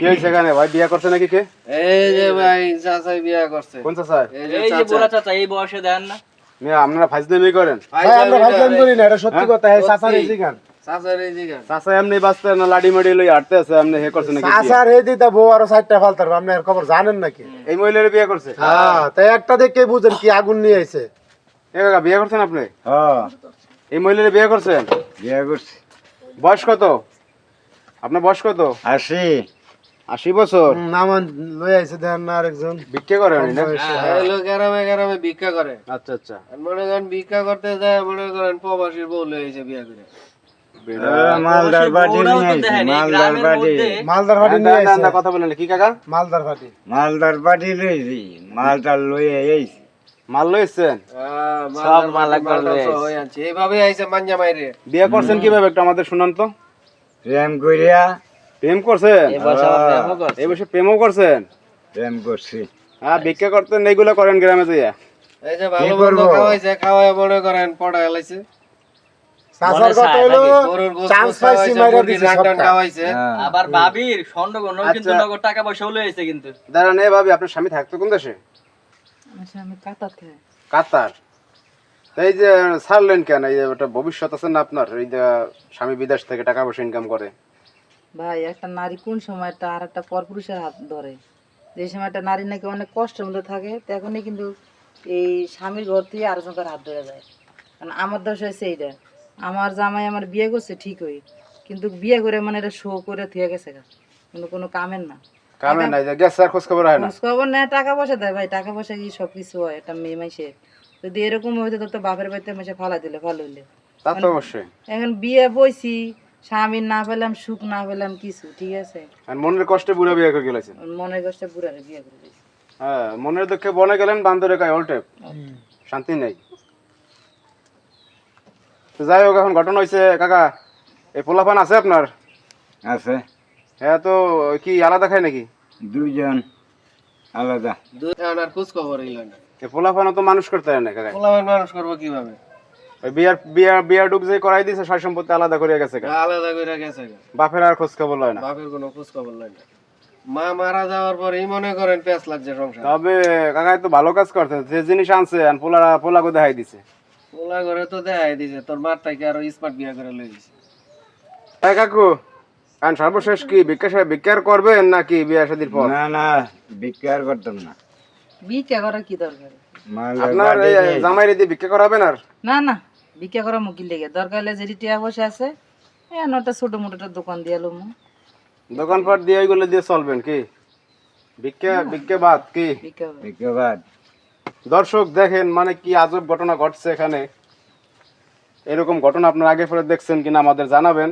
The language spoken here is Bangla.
কি হয়েছে এখানে ভাই বিয়া করছে নাকি কে? এই যে ভাই চাচাই বিয়া করছে। কোন চাচা এই যে যে চাচা। এই বয়সে দেন না। মেয়ে আপনারা ফাইজলামি করেন। ভাই ভাই আমরা চাচা করি না এটা সত্যি কথা এই চাচার এই জিগান চাচার এই জিগান চাচা এমনি বাঁচতে না লাডি মাডি লই হাঁটতে আছে এমনি হে করছে নাকি চাচার এই দিতা বউ আরও চারটা ফালতার আপনি এর খবর জানেন নাকি? এই মহিলার বিয়ে করছে? হ্যাঁ তাই একটা দেখে বুঝেন কি আগুন নিয়ে আইছে। এ কাকা বিয়ে করছেন আপনি? হ্যাঁ। এই মহিলার বিয়ে করছেন? বিয়ে করছি। বয়স কত? আপনার বয়স কত? আসি আশি বছর? নামান লই আইছে দেন না আরেকজন। ভিক্ষে উনি না এই লোক গ্রামে গ্রামে ভিক্ষা করে। আচ্ছা আচ্ছা। মনে করেন ভিক্ষা করতে যায় মনে করেন প্রবাসীর বউ লয়ে এসে বিয়া করে। মালদার বাড়ি আইছি বাড়ি। হ্যাঁ, নিয়ে আইছে। কথা বলেন কি কাকা? মালদার ফাটি মালদার বাড়ি লইছি মালটার লইয়ে আইছি। মাল লইছেন হ্যাঁ, সব মালদার মালা করে হয়ে আনছে। এইভাবে আইছে মাঞ্জা মাইরে বিয়ে করছেন কীভাবে একটু আমাদের শুনান তো। প্রেম করিয়া প্রেম করছেন? এই আবার প্রেমও করছেন? প্রেম করছি। হ্যাঁ ভিক্ষা করতেন এইগুলো করেন গ্রামে যাইয়া। এই যে ভালো খাওয়াইছে করেন পড়া চাচার কথা চান্স পাইছি মাইরা দিছে। খাওয়াইছে। হ্যাঁ। কিন্তু আচ্ছা। নগদ টাকা পয়সা হলে কিন্তু। দাঁড়ান এ ভাবি আপনার স্বামী থাকতো কোন দেশে? কাতার এই যে ছাড়লেন কেন? এই যে ভবিষ্যৎ আছে না আপনার? এই যে স্বামী বিদেশ থেকে টাকা পয়সা ইনকাম করে। ভাই একটা নারী কোন সময় একটা আর একটা পরপুরুষের হাত ধরে? যে সময় একটা নারী নাকি অনেক কষ্টের মধ্যে থাকে তখনই কিন্তু এই স্বামীর ঘর থেকে আরেকজনকার হাত ধরে যায়। কারণ আমার দোষ হয়েছে এইটা। আমার জামাই আমার বিয়ে করছে ঠিকই কিন্তু বিয়ে করে মানে এটা শো করে থুয়ে গেছে কিন্তু কোনো কামের না। কামে নাই যে গ্যাস খোঁজ খবর হয় না। খোঁজ খবর নেয় টাকা পয়সা দেয় ভাই টাকা পয়সা কি সব কিছু হয় একটা মেয়ে মাইসের যদি এরকম হইতো তো তো বাপের বাড়িতে মাসে ফালা দিলে ভালো হইলে তা তো অবশ্যই। এখন বিয়ে বইছি স্বামীর না পেলাম সুখ না পেলাম কিছু ঠিক আছে? আর মনের কষ্টে বুড়া বিয়ে করে গেলেছেন? মনের কষ্টে বুড়ারে বিয়ে করে দিয়েছি হ্যাঁ মনের দুঃখে বনে গেলেন বান্দরে গায়ে উল্টে শান্তি নেই। তো যাই হোক এখন ঘটনা হয়েছে কাকা এই পোলাপান আছে আপনার? আছে। হ্যাঁ তো কি আলাদা খায় নাকি? দুইজন আলাদা। দুই খোঁজ খবর এই পোলাপানও তো মানুষ করতে হয় না কাকা। পোলাবেন মানুষ করব কীভাবে? ওই বিয়ার বিয়া বিয়া ডুব যে করাই দিছে সয় সম্পত্তি আলাদা করে গেছে আলাদা করে গেছে বাপের আর খোঁজ খবর লয় না। বাপের কোনো খোঁজ খবর নাই না। মা মারা যাওয়ার পরেই মনে করেন পেঁচ লাগছে সংসার। তবে কাকা তো ভালো কাজ করছে যে জিনিস আনছে আর পোলা পোলাকে দেখাই দিছে। পোলা ঘরে তো দেখাই দিছে তোর মার থেকে আরও স্মার্ট বিয়া করে লই দিছে। হ্যাঁ কাকু কারণ সর্বশেষ কি ভিক্ষা ভিক্ষার করবেন নাকি বিয়া শাদির পর? না না বিক্রি করতাম না। ভিক্ষা করার কি দরকার? আপনার জামাইরে দিয়ে ভিক্ষা করাবেন আর? না না। ভিক্ষা করা মুখি লেগে। দরকার হলে যদি টিয়া বসে আছে এ নটা ছোট মোটো একটা দোকান দিয়ে এলো দোকানপাট দিয়ে ওইগুলো দিয়ে চলবেন কি? ভিক্ষা ভিক্ষা বাদ কি? ভিক্ষা বাদ। দর্শক দেখেন মানে কি আজব ঘটনা ঘটছে এখানে। এরকম ঘটনা আপনার আগে পরে দেখছেন কিনা আমাদের জানাবেন।